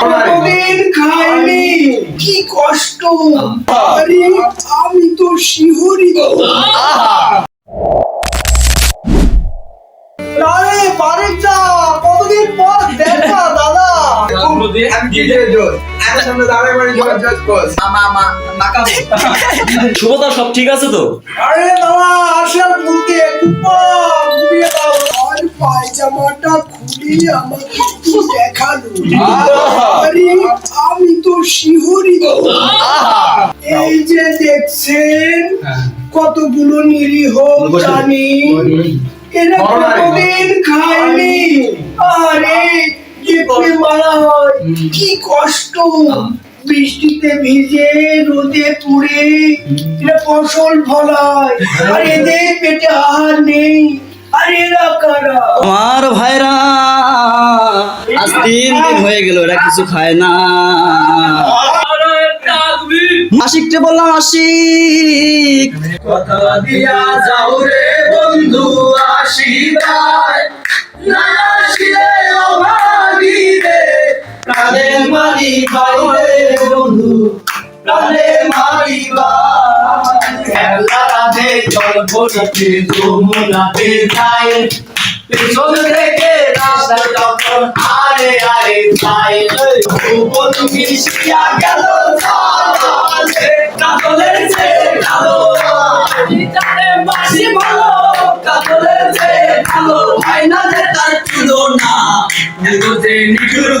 কোনদিন খাইনি কি কষ্ট। আরে আমি তো শিহরিত আরে বাড়ি যা কতদিন পর দেখা দাদা? শুভদা সব ঠিক আছে তো? আরে দাদা আসার বলতে একটু পা ঘুরিয়ে দাও আর পায়জামাটা খুলি আমাকে একটু দেখাল। আরে আমি তো শিহরিত এই যে দেখছেন কতগুলো নিরীহ জানি এরা কোনদিন খায়নি। আরে যেতে মারা হয়। কি কষ্ট। বৃষ্টিতে ভিজে রোদে পুড়ে এরা ফসল ফলায়। আর এদের পেটে আহার নেই। আমার ভাইরা, আজ তিন দিন হয়ে গেল এরা কিছু খায় না। আশিককে বললাম, আশিক। কথা দিয়া যাও রে বন্ধু? না আসিলে রে প্রাণে মারি বন্ধু প্রাণে মারি রাধে জল ভরতে যমুনাতে যায় পেছন থেকে রাস্তা যখন আরে আরে যায় বন্ধু মিশিয়া গেল কাতলের যে কালো জানে ভালো কাতলের যে কালো যে তার ছিল না যে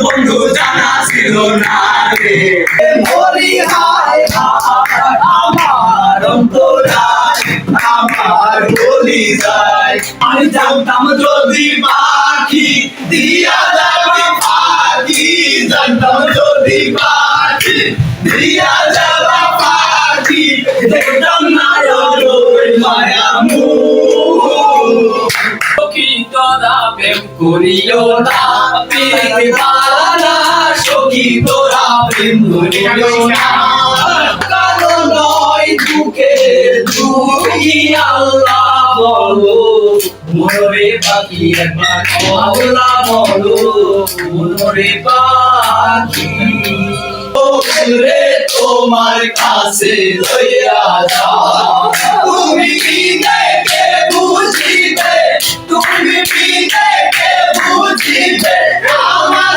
বন্ধু জানা ছিল না রে। মরি হায় আমার অন্তরায় যদি পাখি দিয়া যাবে পাখি, জানতাম যদি পাখি দিয়া যাবে পাখি, দেখতাম না মায়া তোরা প্রেম করিও না প্রেম বাড়ানা সখী তোরা প্রেম করিও না। কারণ নয় দুঃখে দুঃখী আল্লাহ। বলো পাখি একবার পাখি রে তোমার কাছে লইয়া যা তুমি আমার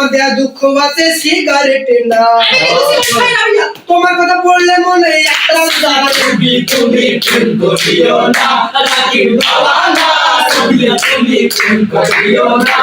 পায়। তোমার দেয়া দুঃখ আছে সিগারেটে না। তোমার কথা পড়লে মনে একটা তুমি তুমি প্রেম করিও না রাখির বাবা না তুমি তুমি প্রেম করিও না।